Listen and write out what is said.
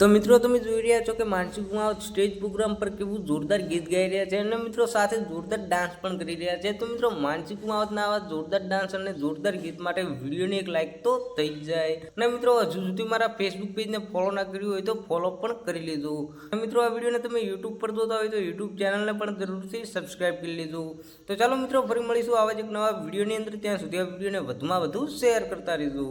તો મિત્રો તમે જોઈ રહ્યા છો કે માનસિક કુમાવત સ્ટેજ પ્રોગ્રામ પર કેવું જોરદાર ગીત ગાઈ રહ્યા છે અને મિત્રો સાથે જોરદાર ડાન્સ પણ કરી રહ્યા છે. તો મિત્રો માનસિક કુમાવતના આવા જોરદાર ડાન્સ અને જોરદાર ગીત માટે વિડીયોને એક લાઇક તો થઈ જાય. અને મિત્રો હજુ સુધી મારા ફેસબુક પેજને ફોલો ના કર્યું હોય તો ફોલો પણ કરી લેજો. અને મિત્રો આ વિડીયોને તમે યુટ્યુબ પર જોતા હોય તો યુટ્યુબ ચેનલને પણ જરૂરથી સબસ્ક્રાઇબ કરી લેજો. તો ચાલો મિત્રો ફરી મળીશું આવા જ એક નવા વિડીયોની અંદર. ત્યાં સુધી આ વિડીયોને વધુમાં વધુ શેર કરતા રહેજો.